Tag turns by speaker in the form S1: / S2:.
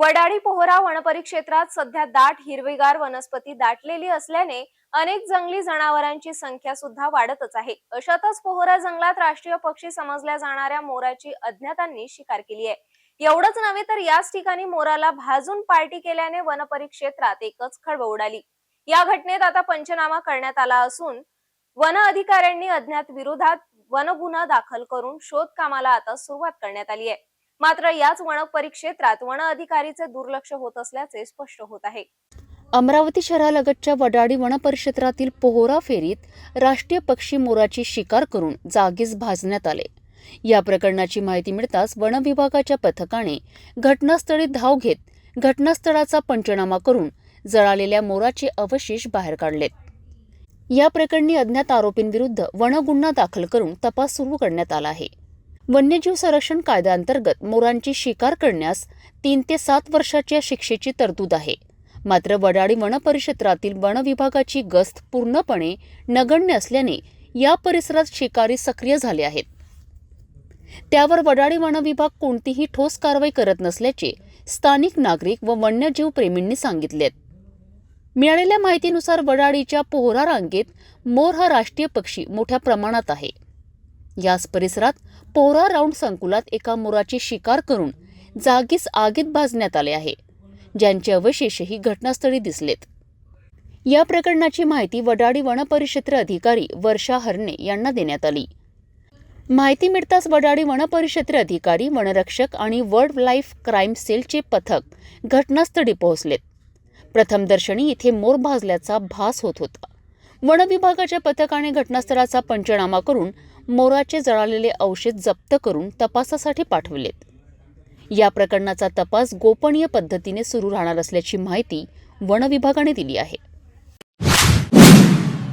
S1: वडाळी पोहरा वनपरिक्षेत्रात सध्या दाट हिरवीगार वनस्पती दाटलेली असल्याने अनेक जंगली जनावरांची संख्या सुद्धा वाढतच आहे. अशातच पोहरा जंगलात राष्ट्रीय पक्षी समजल्या जाणाऱ्या मोराची अज्ञातांनी शिकार केली आहे. एवढंच नव्हे तर याच ठिकाणी मोराला भाजून पार्टी केल्याने वनपरिक्षेत्रात एकच खळबळ उडाली. या घटनेत आता पंचनामा करण्यात आला असून वन अधिकाऱ्यांनी अज्ञात विरोधात वन गुन्हा दाखल करून शोध कामाला आता सुरुवात करण्यात आली आहे. मात्र याच वन परिक्षेत्रात वन अधिकारीचे दुर्लक्ष होत असल्याचे स्पष्ट होत आहे.
S2: अमरावती शहरालगतच्या वडाडी वनपरिक्षेत्रातील पोहोरा फेरीत राष्ट्रीय पक्षी मोराची शिकार करून जागीच भाजण्यात आले. या प्रकरणाची माहिती मिळताच वनविभागाच्या पथकाने घटनास्थळी धाव घेत घटनास्थळाचा पंचनामा करून जळालेल्या मोराचे अवशेष बाहेर काढलेत. या प्रकरणी अज्ञात आरोपींविरुद्ध वनगुन्हा दाखल करून तपास सुरू करण्यात आला आहे. वन्यजीव संरक्षण कायद्याअंतर्गत मोरांची शिकार करण्यास तीन ते सात वर्षाच्या शिक्षेची तरतूद आहे. मात्र वडाळी वनपरिक्षेत्रातील वन विभागाची गस्त पूर्णपणे नगण्य असल्याने या परिसरात शिकारी सक्रिय झाले आहेत. त्यावर वडाळी वन विभाग कोणतीही ठोस कारवाई करत नसल्याचे स्थानिक नागरिक व वन्यजीव प्रेमींनी सांगितलेत मिळालेल्या माहितीनुसार वडाळीच्या पोहरा रांगेत मोर हा राष्ट्रीय पक्षी मोठ्या प्रमाणात आहे. याच परिसरात पोहरा राऊंड संकुलात एका मोराची शिकार करून जागीच आगीत भाजण्यात आले आहे. ज्यांचे अवशेषही घटनास्थळी दिसलेत. या प्रकरणाची माहिती वडाळी वनपरिक्षेत्र अधिकारी वर्षा हरणे यांना देण्यात आली. माहिती मिळताच वडाळी वनपरिक्षेत्र अधिकारी वनरक्षक आणि वर्ल्ड लाईफ क्राईम सेलचे पथक घटनास्थळी पोहोचलेत. प्रथमदर्शनी इथे मोर भाजल्याचा भास होत होता. वन विभागाच्या पथकाने घटनास्थळाचा पंचनामा करून मोराचे जळालेले अवशेष जप्त करून तपासासाठी पाठविलेत. या प्रकरणाचा तपास गोपनीय पद्धतीने सुरू राहणार असल्याची माहिती वनविभागाने दिली आहे.